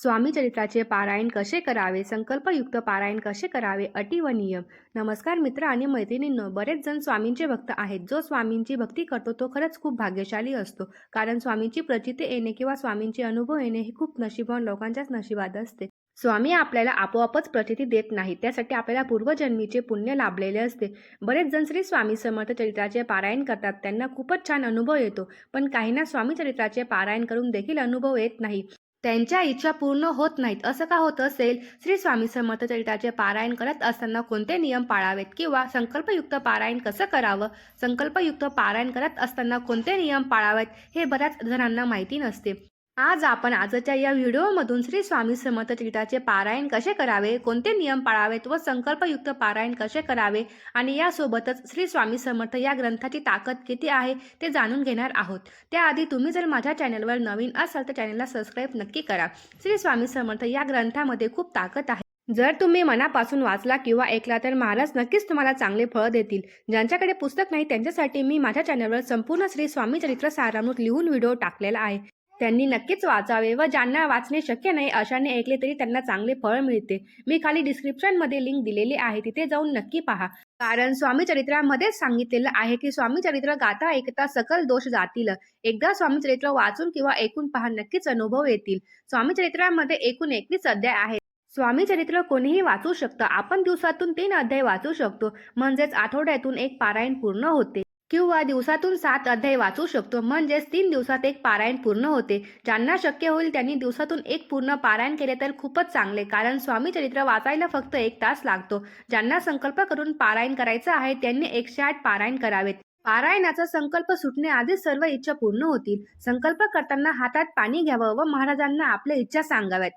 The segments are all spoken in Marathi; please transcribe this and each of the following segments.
स्वामी चरित्राचे पारायण कसे करावे? संकल्पयुक्त पारायण कसे करावे? अटी व नियम. नमस्कार मित्र आणि मैत्रिणींनो बरेच जण स्वामींचे भक्त आहेत. जो स्वामींची भक्ती करतो तो खरंच खूप भाग्यशाली असतो. कारण स्वामींची प्रचिती येणे किंवा स्वामींचे अनुभव येणे हे खूप नशिबवान लोकांच्याच नशिबात असते. स्वामी आपल्याला आपोआपच प्रचिती देत नाही त्यासाठी आपल्याला पूर्वजन्मीचे पुण्य लाभलेले असते. बरेच जण श्री स्वामी समर्थ चरित्राचे पारायण करतात. त्यांना खूपच छान अनुभव येतो. पण काहींना स्वामी चरित्राचे पारायण करून देखील अनुभव येत नाही. त्यांच्या इच्छा पूर्ण होत नाहीत. असं का होत असेल? श्री स्वामी समर्थ चरित्राचे पारायण करत असताना कोणते नियम पाळावेत? किंवा संकल्पयुक्त पारायण कसं करावं? संकल्पयुक्त पारायण करत असताना कोणते नियम पाळावेत? हे बऱ्याच जणांना माहिती नसते. आज आपण आजच्या या व्हिडिओमधून श्री स्वामी समर्थ चरित्राचे पारायण कसे करावे कोणते नियम पाळावेत व संकल्पयुक्त पारायण कसे करावे आणि यासोबतच श्री स्वामी समर्थ या ग्रंथाची ताकद किती आहे ते जाणून घेणार आहोत. त्याआधी तुम्ही जर माझ्या चॅनलवर नवीन असाल तर चॅनलला सबस्क्राईब नक्की करा. श्री स्वामी समर्थ या ग्रंथामध्ये खूप ताकद आहे. जर तुम्ही मनापासून वाचला किंवा ऐकला तर महाराज नक्कीच तुम्हाला चांगले फळ देतील. ज्यांच्याकडे पुस्तक नाही त्यांच्यासाठी मी माझ्या चॅनलवर संपूर्ण श्री स्वामी चरित्र सारामृत लिहून व्हिडिओ टाकलेला आहे. त्यांनी नक्कीच वाचावे व ज्यांना वाचणे शक्य नाही अशाने ऐकले तरी त्यांना चांगले फळ मिळते. मी खाली डिस्क्रिप्शनमध्ये लिंक दिलेली आहे तिथे जाऊन नक्की पहा. कारण स्वामी चरित्रामध्येच सांगितलेलं आहे की स्वामी चरित्र गाता ऐकता सकल दोष जातील. एकदा स्वामी चरित्र वाचून किंवा ऐकून पहा नक्कीच अनुभव येतील. स्वामी चरित्रामध्ये एकूण एकवीस अध्याय आहेत. स्वामी चरित्र कोणीही वाचू शकतं. आपण दिवसातून तीन अध्याय वाचू शकतो. म्हणजेच आठवड्यातून एक पारायण पूर्ण होते. किंवा दिवसातून सात अध्याय वाचू शकतो. म्हणजेच तीन दिवसात एक पारायण पूर्ण होते. ज्यांना शक्य होईल त्यांनी दिवसातून एक पूर्ण पारायण केले तर खूपच चांगले. कारण स्वामी चरित्र वाचायला फक्त एक तास लागतो. ज्यांना संकल्प करून पारायण करायचं आहे त्यांनी एकशे आठ पारायण करावेत. पारायणाचा संकल्प सुटण्याआधीच सर्व इच्छा पूर्ण होतील. संकल्प करताना हातात पाणी घ्यावं व महाराजांना आपल्या इच्छा सांगाव्यात.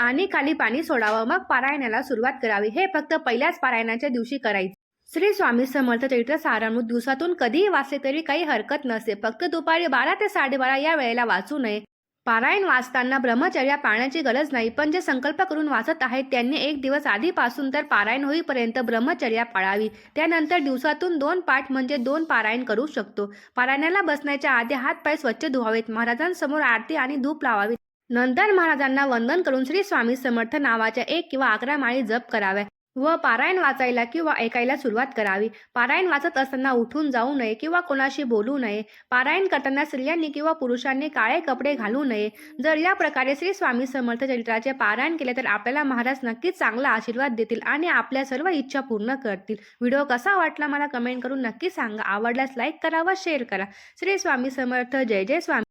आणि खाली पाणी सोडावं. मग पारायणाला सुरुवात करावी. हे फक्त पहिल्याच पारायणाच्या दिवशी करायचे. श्री स्वामी समर्थ चरित्र सारामृत दिवसातून कधीही वाचले तरी काही हरकत नसते फक्त दुपारी बारा ते साडेबारा या वेळेला वाचू नये. पारायण वाचताना ब्रह्मचर्या पाळण्याची गरज नाही पण जे संकल्प करून वाचत आहेत त्यांनी एक दिवस आधीपासून तर पारायण होईपर्यंत ब्रह्मचर्या पाळावी. त्यानंतर दिवसातून दोन पाठ म्हणजे दोन पारायण करू शकतो. पारायणाला बसण्याच्या आधी हात पाय स्वच्छ धुवावेत. महाराजांसमोर आरती आणि धूप लावावी. नंतर महाराजांना वंदन करून श्री स्वामी समर्थ नावाच्या एक किंवा अकरा माळी जप कराव्या. व पारायण वाचायला किंवा ऐकायला सुरुवात करावी. पारायण वाचत असताना उठून जाऊ नये किंवा कोणाशी बोलू नये. पारायण करताना स्त्रियांनी किंवा पुरुषांनी काळे कपडे घालू नये. जर या प्रकारे श्री स्वामी समर्थ चरित्राचे पारायण केले तर आपल्याला महाराज नक्कीच चांगला आशीर्वाद देतील आणि आपल्या सर्व इच्छा पूर्ण करतील. व्हिडिओ कसा वाटला मला कमेंट करून नक्की सांगा. आवडल्यास लाईक करा व शेअर करा. श्री स्वामी समर्थ. जय जय स्वामी.